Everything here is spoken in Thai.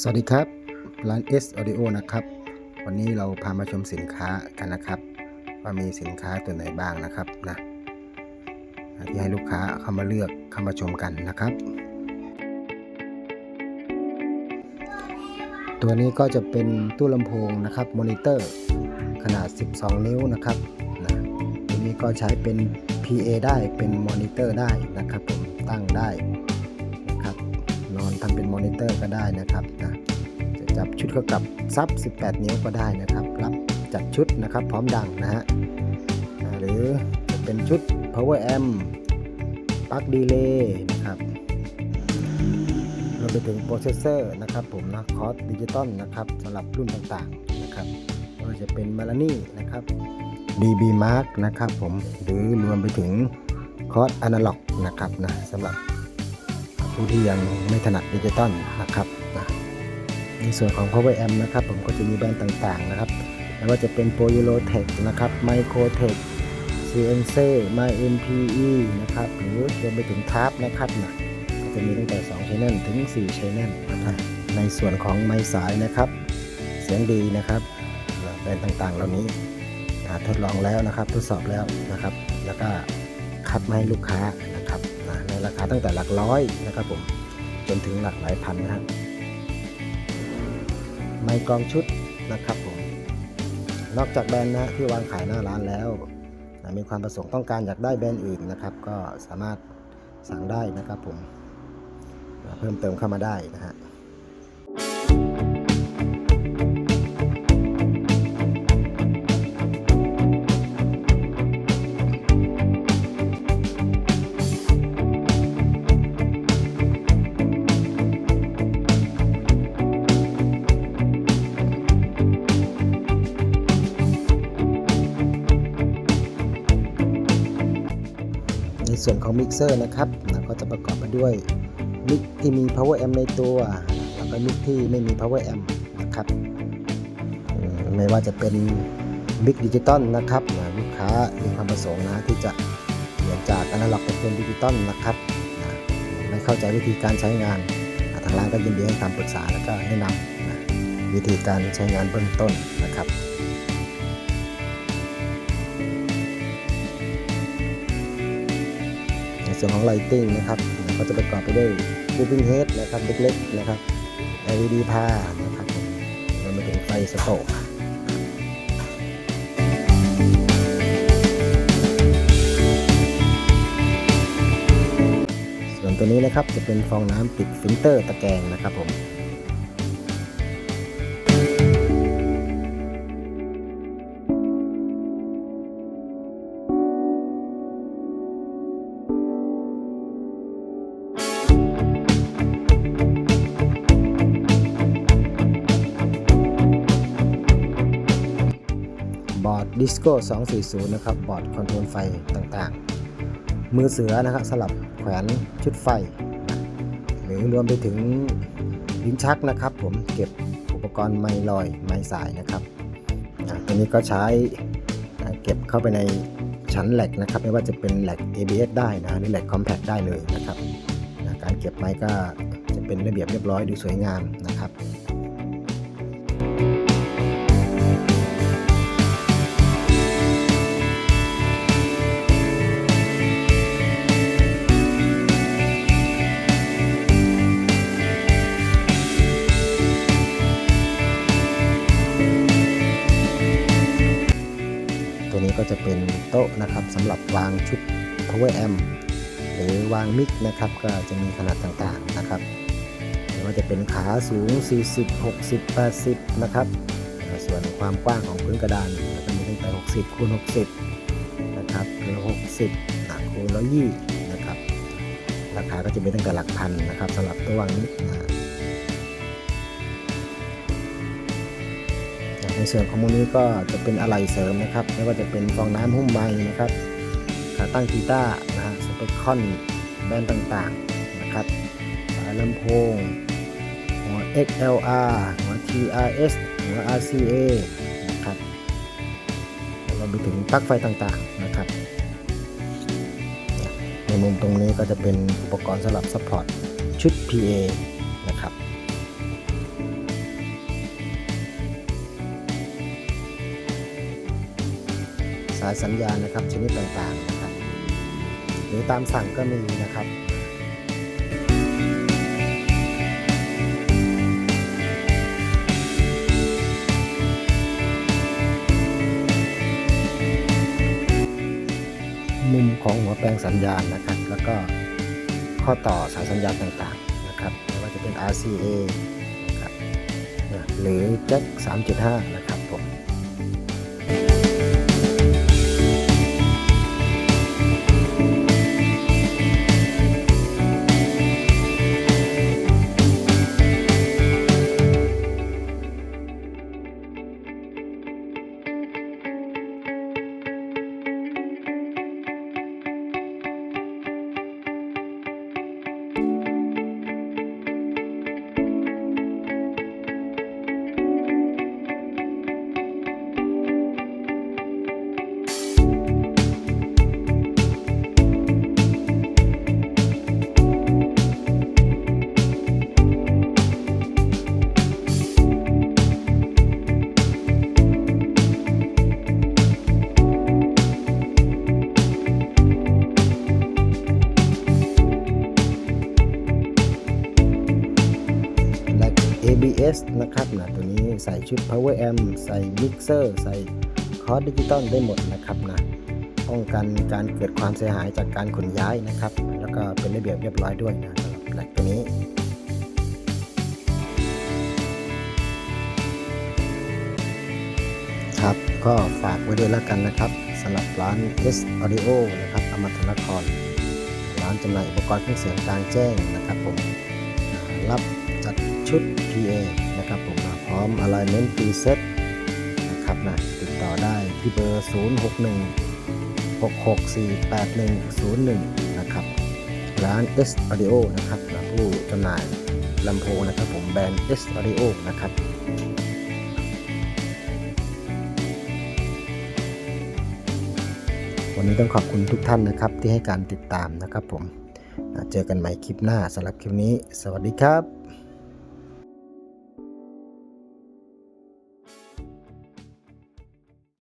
สวัสดีครับร้าน S Audio นะครับ วันนี้เราพามาชมสินค้ากันนะครับ ว่ามีสินค้าตัวไหนบ้างนะครับนะที่ให้ลูกค้าเข้ามาเลือกเข้ามาชมกันนะครับ ตัวนี้ก็จะเป็นตู้ลำโพงนะครับมอนิเตอร์ขนาด 12 นิ้วนะครับนะตัวนี้ก็ใช้เป็น PA ได้เป็นมอนิเตอร์ได้นะครับผมตั้งได้ เป็นมอนิเตอร์ก็ได้นะครับนะจะจับชุดเข้ากับซับ 18 นิ้วก็ได้นะครับ รับจัดชุดนะครับ พร้อมดังนะฮะหรือจะเป็นชุด power amp ปลั๊กดีเลย์นะครับรวมไปถึงโปรเซสเซอร์นะครับผมนะคอร์สดิจิตอลนะครับสำหรับรุ่นต่างๆนะครับไม่ว่าจะเป็นมา l านี่นะครับ DB Mark นะครับผมหรือรวมไปถึงคอร์สอนาล็อกนะครับนะสำหรับ ผู้ที่ยังไม่ถนัดดิจิตอลนะครับนะในส่วนของ Power Amp นะครับผมก็จะมีแบรนด์ต่างๆนะครับไม่ว่าจะเป็น Pro Euro Tech นะครับ Microtech CNC My MPE นะครับหรือรวมไปถึง Tab นะครับนะก็จะมีตั้งแต่2 channel ถึง 4 channel นะครับในส่วนของไม้สายนะครับ เสียงดีนะครับแบรนด์ต่างๆ เหล่านี้ทดลองแล้วนะครับ ทดสอบแล้วนะครับ แล้วก็คัดมาให้ลูกค้า ราคาตั้งแต่หลักร้อยนะครับผมจนถึงหลักหลายพันนะครับไม้กรองชุดนะครับผมนอกจากแบรนด์นะที่วางขายหน้าร้านแล้วนะมีความประสงค์ต้องการอยากได้แบรนด์อื่นนะครับ ก็สามารถสั่งได้นะครับผมเพิ่มเติมเข้ามาได้นะฮะ ส่วนของมิกเซอร์นะครับนะก็จะประกอบไปด้วยมิกที่มี power amp ในตัว แล้วก็มิกที่ไม่มี power amp นะครับไม่ว่าจะเป็นมิกดิจิตอลนะครับลูกค้ามีความประสงค์นะที่จะเปลี่ยนจากอนาล็อกไปเป็นดิจิตอลนะครับไม่เข้าใจวิธีการใช้งานทางร้านก็ยินดีให้คำปรึกษาแล้วก็แนะนำวิธีการใช้งานเบื้องต้นนะครับ ส่วนของ Lighting นะครับก็จะประกอบไปด้วย Moving Head นะครับเล็กๆนะครับ LED พานะครับรวมไปถึงไฟสโตกส่วนตัวนี้นะครับจะเป็นฟองน้ำปิดฟิลเตอร์ตะแกรงนะครับผม บอร์ดดิสโก้240 นะครับ บอร์ดคอนโทรลไฟต่างๆ มือเสือนะครับสลับแขวนชุดไฟ หรือรวมไปถึงลิ้นชักนะครับ ผมเก็บอุปกรณ์ไมลอยไม้สายนะครับอะตัวนี้ก็ใช้เก็บเข้าไปในชั้นแหลกนะครับ ไม่ว่าจะเป็นแหลก ABS ได้นะหรือแหลก Compact ได้เลยนะครับการเก็บไม้ก็จะเป็นระเบียบเรียบร้อยดูสวยงาม จะเป็นโต๊ะนะครับสำหรับวางชุด power amp หรือวางมิกนะครับก็จะมีขนาดต่างๆนะครับไม่ว่าจะเป็นขาสูง 40 60 80 นะครับ ส่วนความกว้างของพื้นกระดานก็มีตั้งแต่ 60 คูณ 60 นะครับหรือ 60หนักคูณ120 นะครับ ราคาก็จะมีตั้งแต่หลักพันนะครับสำหรับตัววางมิกนะ ส่วนของมูลนี้ก็จะเป็นอะไหล่เสริมนะครับไม่ว่าจะเป็นฟองน้ำหุ้มไม้นะครับขาตั้งกีตาร์นะฮะสเปคคอนแบนด์ต่างๆนะครับสายลำโพงหัว XLR หัว TRS หัว RCA นะครับรวมไปถึงปลั๊กไฟต่างๆนะครับ ในมุมตรงนี้ก็จะเป็นอุปกรณ์สำหรับซัพพอร์ตชุด PA ายสัญญาณนะครับชนิดต่างๆนะครับหรือตามสั่งก็มีนะครับมุมของหัวแปลงสัญญาณนะครับ แล้วก็ข้อต่อสายสัญญาณต่างๆนะครับไม่ว่าจะเป็น RCA นะครับหรือ Jack 3.5 นะครับ ABS นะครับนะตัวนี้ใส่ชุด Power Amp ใส่ Mixer ใส่คอร์ดดิจิตอลได้หมดนะครับนะป้องกันการเกิดความเสียหายจากการขนย้ายนะครับ แล้วก็เป็นระเบียบเรียบร้อยด้วยนะสำหรับแหลกตัวนี้ครับก็ฝากไว้ด้วยแล้วกันนะครับสำหรับร้าน S Audio นะครับอมตะนครร้านจำหน่ายอุปกรณ์เครื่องเสียงกลางแจ้งนะครับผมรับ จัดชุด PA นะครับผมมาพร้อม alignment preset นะครับนะติดต่อได้ที่เบอร์ 061 6648101 นะครับ ร้าน S Audio นะครับนะผู้จำหน่ายลำโพงนะครับผมแบรนด์ S Audio นะครับวันนี้ต้องขอบคุณทุกท่านนะครับที่ให้การติดตามนะครับผม เจอกันใหม่คลิปหน้าสำหรับคลิปนี้ สวัสดีครับ